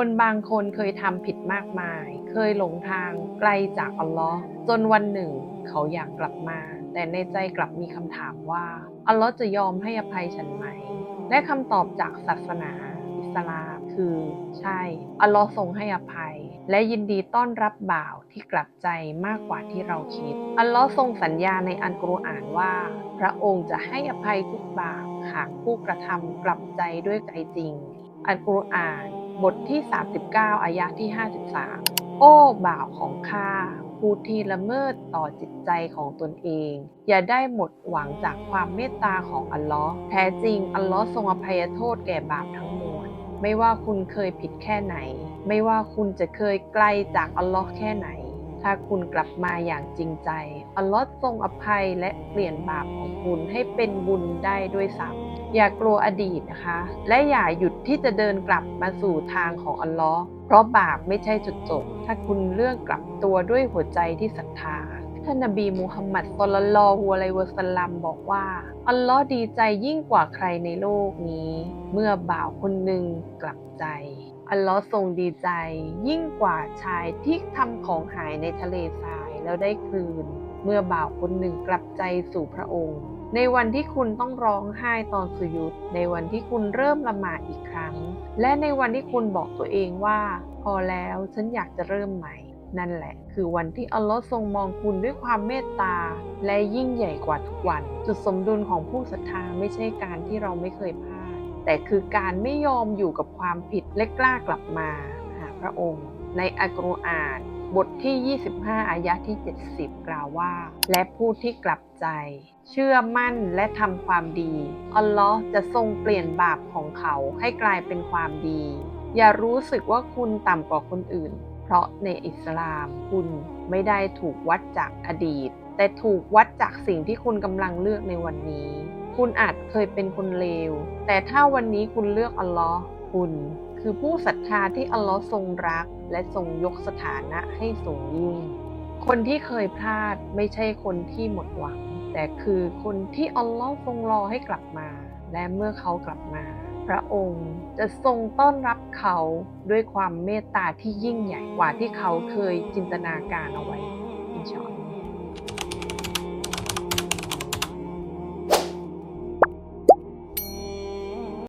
คนบางคนเคยทำผิดมากมาย เคยหลงทางไกลจากอัลลอฮ์จนวันหนึ่ง เขาอยากกลับมา แต่ในใจกลับมีคำถามว่า อัลลอฮ์จะยอมให้อภัยฉันไหม และคำตอบจากศาสนาอิสลามคือใช่ อัลลอฮ์ทรงให้อภัย และยินดีต้อนรับบ่าวที่กลับใจมากกว่าที่เราคิด อัลลอฮ์ทรงสัญญาในอันกุรอานว่า พระองค์จะให้อภัยทุกบาปหากผู้กระทำกลับใจด้วยใจจริง อัลกุรอาน บทที่ 39 อายะที่ 53 โอ้บ่าวของข้าผู้ที่ละเมิดต่อจิตใจของตนเอง อย่าได้หมดหวังจากความเมตตาของอัลลอฮ์แท้จริงอัลลอฮ์ทรงอภัยโทษแก่บาปทั้งมวลไม่ว่าคุณเคยผิดแค่ไหน ไม่ว่าคุณจะเคยไกลจากอัลลอฮ์แค่ไหน ถ้าคุณกลับมาอย่างจริงใจ อัลลอฮ์ทรงอภัยและเปลี่ยนบาปของคุณให้เป็นบุญได้ด้วยซ้ำอย่ากลัวอดีตนะคะ และอย่าหยุดที่จะเดินกลับมาสู่ทางของอัลลอฮ์เพราะบาปไม่ใช่จุดจบ ถ้าคุณเลือกกลับตัวด้วยหัวใจที่ศรัทธาท่านนบีมูฮัมมัดศ็อลลัลลอฮุอะลัยวะสัลลัมบอกว่า อัลลอฮ์ดีใจยิ่งกว่าใครในโลกนี้ เมื่อบ่าวคนหนึ่งกลับใจ อัลลอฮ์ทรงดีใจ ยิ่งกว่าชายที่ทำของหายในทะเลทรายแล้วได้คืน เมื่อบ่าวคนหนึ่งกลับใจสู่พระองค์ ในวันที่คุณต้องร้องไห้ตอนสุยุดในวันที่คุณเริ่มละหมาดอีกครั้ง และในวันที่คุณบอกตัวเองว่า พอแล้วฉันอยากจะเริ่มใหม่ นั่นแหละ คือวันที่อัลลอฮ์ทรงมองคุณด้วยความเมตตา และยิ่งใหญ่กว่าทุกวัน จุดสมดุลของผู้ศรัทธาไม่ใช่การที่เราไม่เคยพลาด แต่คือการไม่ยอมอยู่กับความผิดและกล้ากลับมาหาพระองค์ ในอัลกุรอานบทที่ 25 อายะที่ 70 กล่าวว่า และผู้ที่กลับใจ เชื่อมั่นและทำความดี อัลลอฮ์จะทรงเปลี่ยนบาปของเขาให้กลายเป็นความดี อย่ารู้สึกว่าคุณต่ำกว่าคนอื่น เพราะในอิสลามคุณไม่ได้ถูกวัดจากอดีต แต่ถูกวัดจากสิ่งที่คุณกำลังเลือกในวันนี้ คุณอาจเคยเป็นคนเลว แต่ถ้าวันนี้คุณเลือกอัลลอฮ์คุณ คือผู้ศรัทธาที่อัลลอฮ์ทรงรัก และทรงยกสถานะให้สูงยิ่ง คนที่เคยพลาดไม่ใช่คนที่หมดหวัง แต่คือคนที่อัลลอฮ์ทรงรอให้กลับมา และเมื่อเขากลับมา พระองค์จะทรงต้อนรับเขาด้วยความเมตตาที่ยิ่งใหญ่กว่าที่เขาเคยจินตนาการเอาไว้อินชาอัลลอฮ์